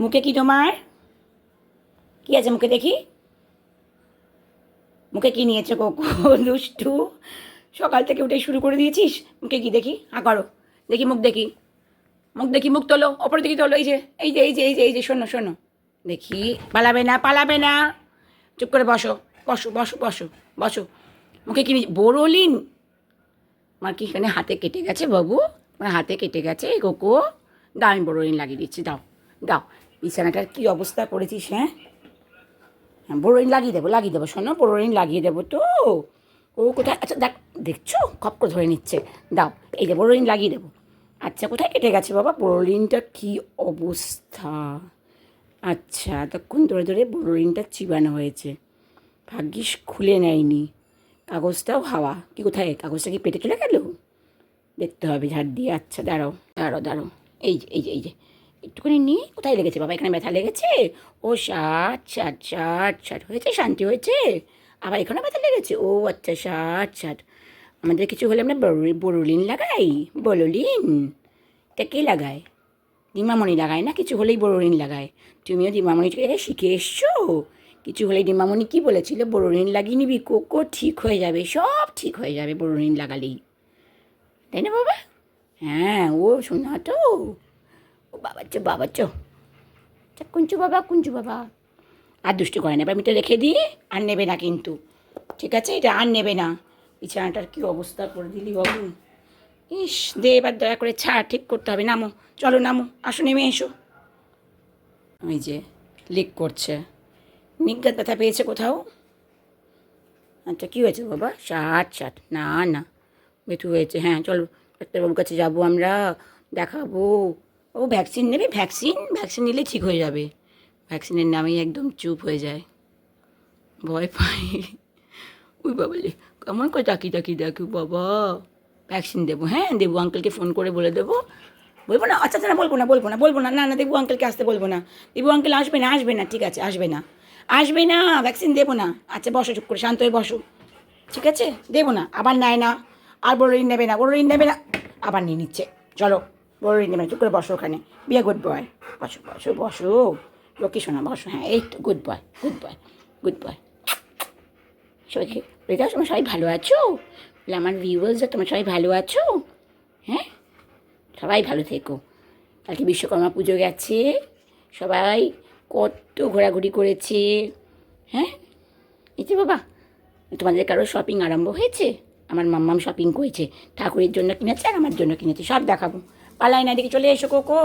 মুখে কি তোমার? কি আছে মুখে দেখি? মুখে কি নিয়েছে কোকো? দুষ্টু? সকাল থেকে উঠে শুরু করে দিয়েছিস? মুখে কি দেখি? হা করো। দেখি মুখ দেখি। মুখ দেখি, মুখ তোলো। অপর দিকে তোলো। এই যে এই যে এই যে এই যে এই যে, শোনো শোনো। দেখি। পালাবে না পালাবে না। চুপ করে বসো। বসো বসো বসো বসো। মুখে কি বোরোলিন? আমার কি এখানে হাতে কেটে গেছে বাবু? আমার হাতে কেটে গেছে কোকো। দাও, আমি বোরোলিন লাগিয়ে দিচ্ছি। দাও দাও। বিছানাটার কী অবস্থা করেছিস হ্যাঁ? হ্যাঁ বোরোলিন লাগিয়ে দেবো লাগিয়ে দেবো, শোনো বোরোলিন লাগিয়ে দেবো তো। ও কোথায়? আচ্ছা দেখ, দেখছ? খপ করে ধরে নিচ্ছে। দাও, এই যে বোরোলিন লাগিয়ে দেবো। আচ্ছা কোথায় কেটে গেছে বাবা? বোরোলিনটা কী অবস্থা? আচ্ছা তখন ধরে ধরে বোরোলিনটা চিবানো হয়েছে। ভাগ্যিস খুলে নেয়নি। কাগজটাও হাওয়া। কি কোথায়? কাগজটা কি পেটে চলে গেল? দেখতে হবে, ঝাড় দিয়ে। আচ্ছা দাঁড়াও দাঁড়াও দাঁড়াও। এই যে এই যে এই যে। একটুখানি নিয়ে কোথায় লেগেছে? বাবা, এখানে ব্যথা লেগেছে? ও ষাট ষাট ষাট ষাট হয়েছে, শান্তি হয়েছে? আবার এখানে ব্যথা লেগেছে? ও আচ্ছা ষাট ষাট। আমাদের কিছু হলে আমরা বরুলি- বরুলিন লাগাই? বললিন? তা কে লাগায়? ডিমামণি লাগায় না? কিছু হলেই বড়রিন লাগায়। তুমিও ডিমামণি থেকে শিখে এসছো? কিছু হলেই ডিমামণি কি বলেছিল? বড়রিন লাগিয়ে নিবি, কোকো, ঠিক হয়ে যাবে, সব ঠিক হয়ে যাবে বড়রিন লাগালেই। তাই না বাবা? হ্যাঁ ও শোনা তো। ও আচ্ছা কুঞ্চু বাবা কুঞ্চু বাবা। আর দুষ্টু করে না এবার আমি এটা রেখে দিই, আর নেবে না কিন্তু। ঠিক আছে, এটা আর নেবে না। বিছানাটার কী অবস্থা করে দিলি বাবু ইস, দে, এবার দয়া করে ছাড়, ঠিক করতে হবে। নামো, চলো নামো, আসো, নেমে এসো। ওই যে, লিক করছে। নিজ্ঞাত ব্যথা পেয়েছে কোথাও? আচ্ছা কী হয়েছে বাবা? ষাট ষাট। না না বেথু হয়েছে। হ্যাঁ চলো, ডাক্তারবাবুর কাছে যাব আমরা, দেখাবো। ও ভ্যাকসিন নেবে ভ্যাকসিন ভ্যাকসিন নিলে ঠিক হয়ে যাবে। ভ্যাকসিনের নামেই একদম চুপ হয়ে যায়। ভয় পাই ওই বাবালে কেমন করে তাকিয়ে তাকিয়ে দেখো বাবা। ভ্যাকসিন দেবো হ্যাঁ দেবু আঙ্কেলকে ফোন করে বলে দেবো। বলব না আচ্ছা আচ্ছা না, বলব না বলব না বলব না না না, দেবু আঙ্কেলকে আসতে বলব না। দেবু আঙ্কেল আসবে না আসবে না, ঠিক আছে, আসবে না। আসবে না ভ্যাকসিন দেবো না। আচ্ছা বসো, চুপ করে, শান্ত হয়ে বসো। ঠিক আছে? দেবো না, আবার নেয় না। আর বড় ঋণ নেবে না বড় ঋণ নেবে না। আবার নিয়ে নিচ্ছে। চলো। বড় নেবে চুপ করে বসো ওখানে। বিয়ে গুড বয় বসো বসো বসো। লক্ষ্মী শোনা বসো। হ্যাঁ এই তো good boy good boy good boy সবাইকে রেজা তোমরা সবাই ভালো আছো? বলে, আমার ভিউয়ার্সরা তোমার সবাই ভালো আছো? হ্যাঁ? সবাই ভালো থেকো। কালকে বিশ্বকর্মা পুজো গেছে। সবাই কত ঘোরাঘুরি করেছে। হ্যাঁ? এই যে বাবা, তোমাদের কারও শপিং আরম্ভ হয়েছে? আমার মাম্মাম শপিং করেছে। ঠাকুরের জন্য কিনেছে আর আমার জন্য কিনেছে। সব দেখাবো। পালাই না দিকে চলে এসো কোকো।